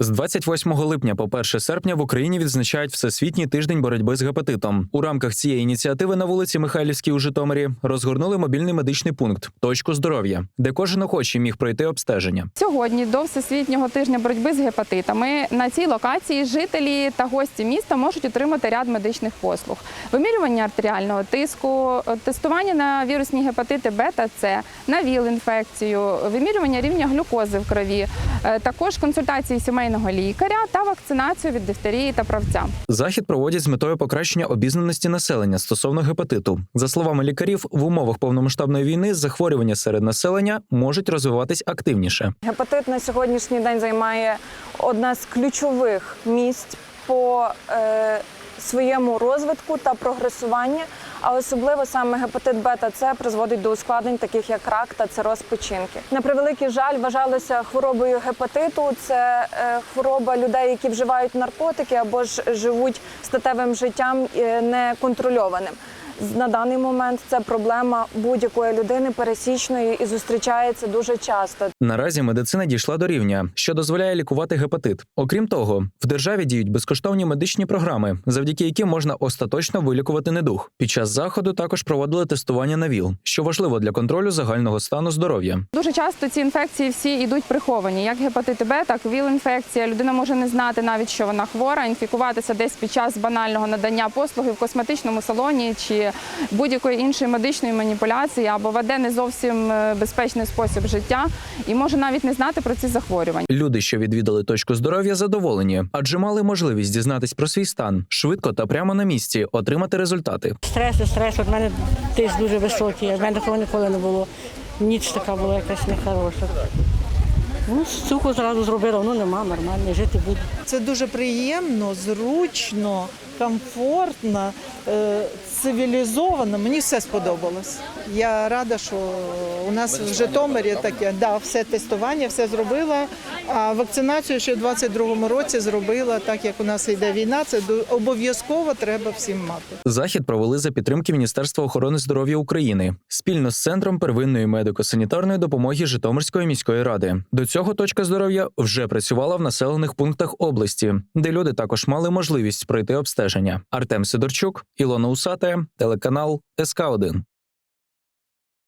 З 28 липня по 1 серпня в Україні відзначають Всесвітній тиждень боротьби з гепатитом. У рамках цієї ініціативи на вулиці Михайлівській у Житомирі розгорнули мобільний медичний пункт точку здоров'я, де кожен охочий міг пройти обстеження. Сьогодні до всесвітнього тижня боротьби з гепатитами на цій локації жителі та гості міста можуть отримати ряд медичних послуг: вимірювання артеріального тиску, тестування на вірусні гепатити бета С, на ВІЛ-інфекцію, вимірювання рівня глюкози в крові, е, також консультації сімейного лікаря та вакцинацію від дифтерії та правця. Захід проводять з метою покращення обізнаності населення стосовно гепатиту. За словами лікарів, в умовах повномасштабної війни захворювання серед населення можуть розвиватись активніше. Гепатит на сьогоднішній день займає одне з ключових місць по е, своєму розвитку та прогресуванню, а особливо саме гепатит бета С призводить до ускладнень, таких як рак та цироз печінки. На превеликий жаль, вважалося хворобою гепатиту. Це е, хвороба людей, які вживають наркотики або ж живуть статевим життям е, неконтрольованим. На даний момент це проблема будь-якої людини пересічної і зустрічається дуже часто. Наразі медицина дійшла до рівня, що дозволяє лікувати гепатит. Окрім того, в державі діють безкоштовні медичні програми, завдяки яким можна остаточно вилікувати недуг. Під час заходу також проводили тестування на ВІЛ, що важливо для контролю загального стану здоров'я. Дуже часто ці інфекції всі йдуть приховані, як гепатит Б, так і ВІЛ-інфекція. Людина може не знати навіть, що вона хвора, інфікуватися десь під час банального надання послуги в косметичному салоні чи будь-якої іншої медичної маніпуляції або веде не зовсім е, безпечний спосіб життя і може навіть не знати про ці захворювання. Люди, що відвідали точку здоров'я, задоволені, адже мали можливість дізнатись про свій стан швидко та прямо на місці отримати результати. Стрес, стрес. От мене тиск дуже високий, в мене такого ніколи не було. Ніч така була якась нехороша. Ну, суку зразу зробила, ну нема, нормально, жити буде. Це дуже приємно, зручно, комфортно, е, цивілізовано. Мені все сподобалось. Я рада, що у нас в Житомирі таке, да, все тестування, все зробила. А вакцинацію ще в 22-му році зробила, так як у нас йде війна, це обов'язково треба всім мати. Захід провели за підтримки Міністерства охорони здоров'я України спільно з центром первинної медико-санітарної допомоги Житомирської міської ради. До цього точка здоров'я вже працювала в населених пунктах області, де люди також мали можливість пройти обстеження. Артем Сидорчук, Ілона Усате, телеканал СК 1